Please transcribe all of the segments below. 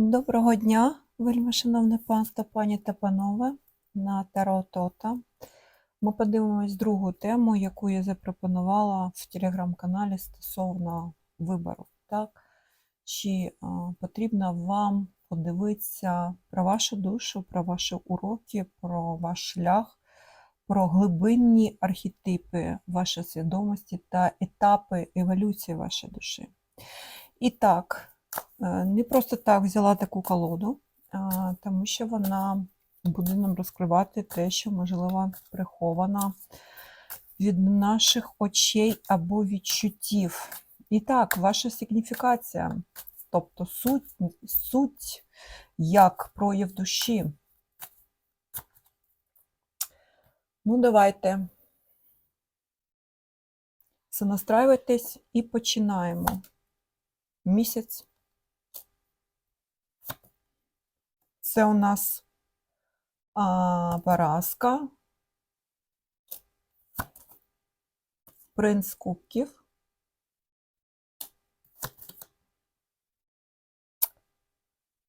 Доброго дня, вельми шановне панство, пані та панове на Таро Тота. Ми подивимось другу тему, яку я запропонувала в телеграм-каналі стосовно вибору. Так? Чи потрібно вам подивитися про вашу душу, про ваші уроки, про ваш шлях, про глибинні архетипи вашої свідомості та етапи еволюції вашої душі. І так, Не просто так взяла таку колоду, тому що вона буде нам розкривати те, що, можливо, приховано від наших очей або відчуттів. І так, ваша сигніфікація, тобто суть, суть як прояв душі. Ну, давайте. Сонастраюйтесь і починаємо. Місяць. Це у нас а, Параска, принц кубків.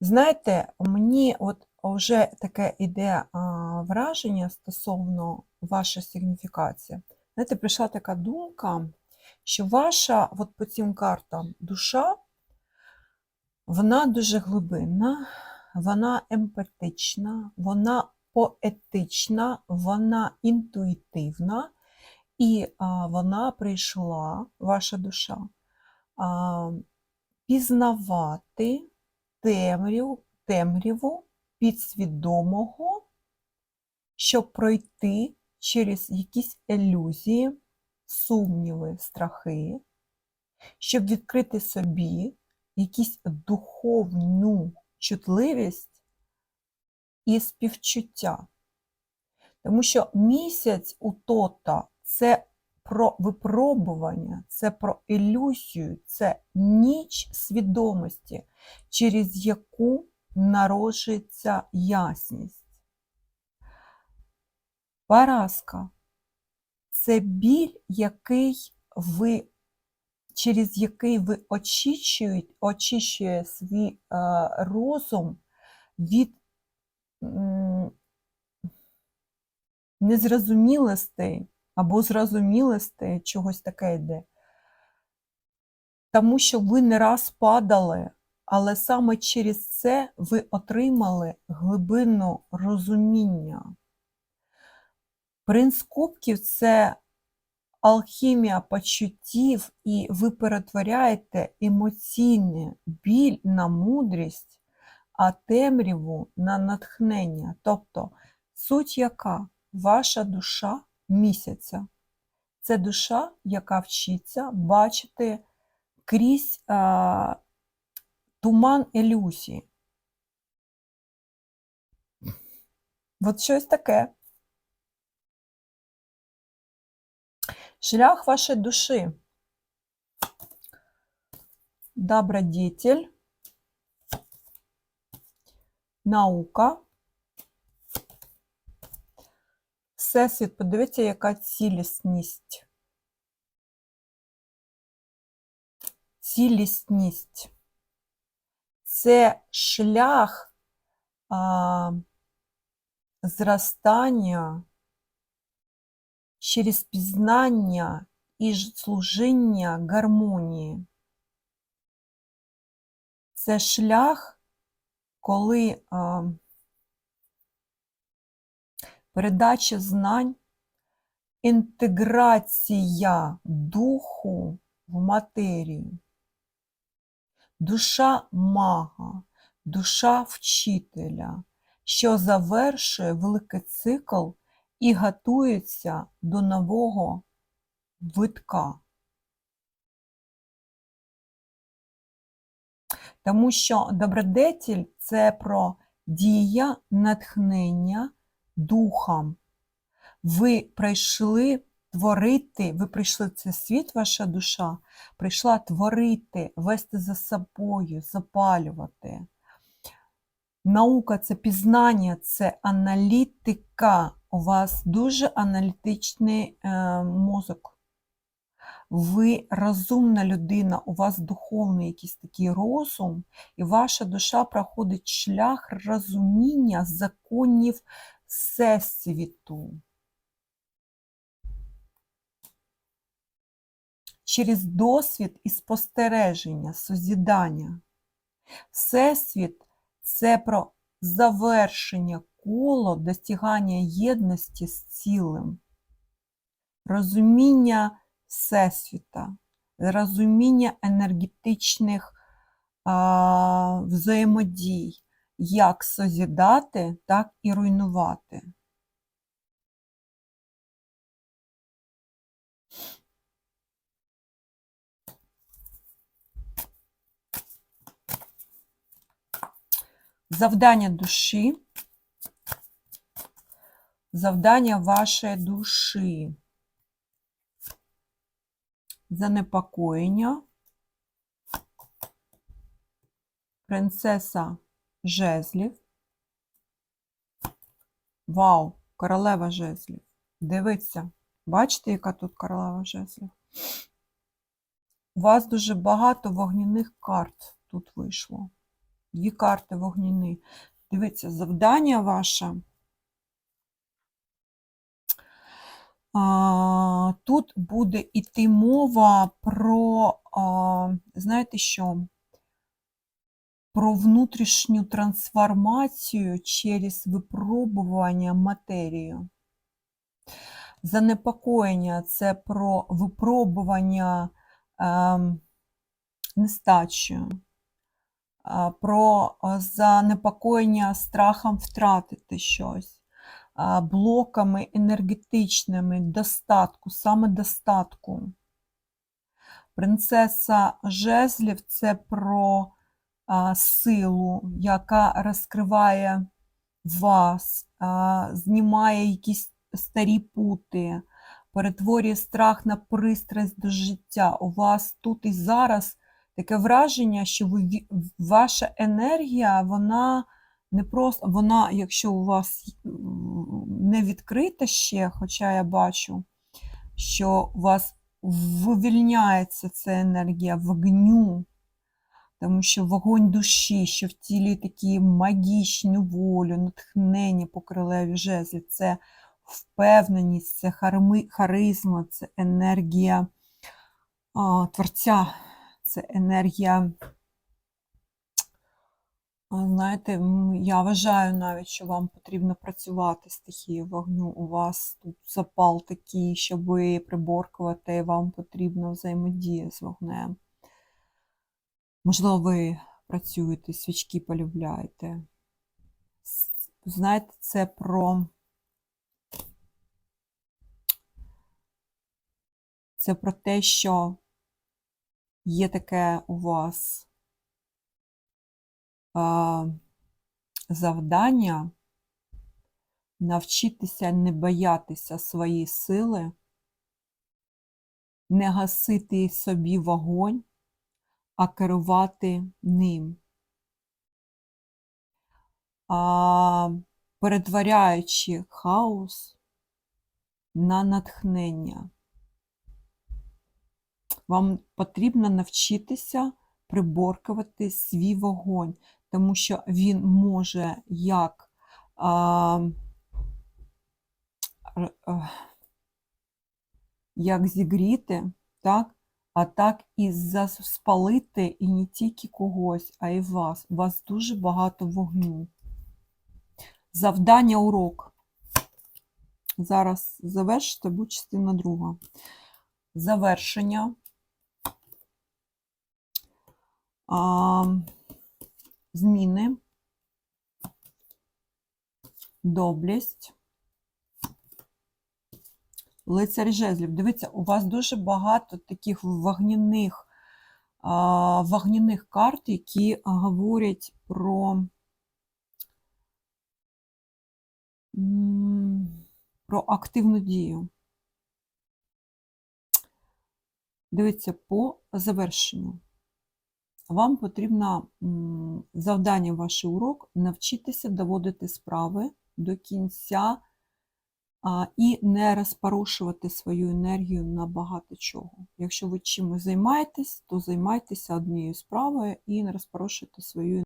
Знаєте, мені от вже таке іде а, враження стосовно вашої сигніфікації. Знаєте, прийшла така думка, що ваша, от по цим картам, душа, вона дуже глибинна, вона емпатична, вона поетична, вона інтуїтивна, і а, вона прийшла, ваша душа, а, пізнавати темряву, темряву підсвідомого, щоб пройти через якісь ілюзії, сумніви, страхи, щоб відкрити собі якусь духовну чутливість і співчуття. Тому що місяць у тота це про випробування, це про ілюзію, це ніч свідомості, через яку народжується ясність. Поразка це біль, який ви через який ви очищуєте, очищує свій е, розум від незрозумілостей або зрозумілостей чогось таке йде. Тому що ви не раз падали, але саме через це ви отримали глибину розуміння. Принц Кубків це алхімія почуттів, і ви перетворяєте емоційний біль на мудрість, а темряву на натхнення. Тобто суть яка ваша душа місяця. Це душа, яка вчиться бачити крізь а, туман ілюзії. От щось таке. Шлях вашей души. Добродетель, наука. Всесвіт, подивіться, яка цілісність. Цілісність. Це шлях а, зростання через пізнання і служіння гармонії. Це шлях, коли а, передача знань, інтеграція духу в матерію, душа мага, душа вчителя, що завершує великий цикл і готується до нового витка. Тому що добродетель це про дія натхнення духом. Ви прийшли творити, ви прийшли в цей світ, ваша душа, прийшла творити, вести за собою, запалювати. Наука це пізнання, це аналітика. У вас дуже аналітичний е, мозок. ви розумна людина, у вас духовний якийсь такий розум, і ваша душа проходить шлях розуміння законів Всесвіту. Через досвід і спостереження, созідання. Всесвіт це про завершення коло достигання єдності з цілим, розуміння Всесвіта, розуміння енергетичних а, взаємодій, як созідати, так і руйнувати. Завдання душі, завдання вашої душі, занепокоєння, принцеса жезлів. Вау, королева жезлів. Дивіться, бачите, яка тут королева жезлів? У вас дуже багато вогняних карт тут вийшло. Дві карти вогняні. Дивіться, завдання ваше. А, Тут буде йти мова про, знаєте що? Про внутрішню трансформацію через випробування матерію. Занепокоєння це про випробування нестачею про занепокоєння страхом втратити щось, блоками енергетичними достатку, саме достатку. Принцеса жезлів це про а, силу, яка розкриває вас, а, знімає якісь старі пути, перетворює страх на пристрасть до життя. У вас тут і зараз таке враження, що ви, ваша енергія, вона не просто, вона, якщо у вас не відкрита ще, хоча я бачу, що у вас вивільняється ця енергія вогню, тому що вогонь душі, що в тілі такі магічну волю, натхнення по королеві жезлі, це впевненість, це харизма, це енергія а, творця, це енергія. Знаєте, я вважаю навіть, що вам потрібно працювати стихією вогню. У вас тут запал такий, щоб приборкувати, вам потрібно взаємодія з вогнем. Можливо, ви працюєте, свічки полюбляєте. Знаєте, це про. Це про те, що є таке у вас завдання навчитися не боятися свої сили, не гасити собі вогонь, а керувати ним. А, перетворяючи хаос на натхнення. Вам потрібно навчитися приборкувати свій вогонь, тому що він може як а, е, як зігріти, так? а так і зас- спалити і не тільки когось, а й вас. У вас дуже багато вогню. Завдання урок. Зараз завершите, буде частина друга. Завершення. А, зміни, доблесть, лицар жезлів. Дивіться, у вас дуже багато таких вогняних, вогняних карт, які говорять про, про активну дію. Дивіться, по завершенню. Вам потрібно завдання, ваш урок навчитися доводити справи до кінця і не розпорошувати свою енергію на багато чого. Якщо ви чимось займаєтесь, то займайтеся однією справою і не розпорошуйте свою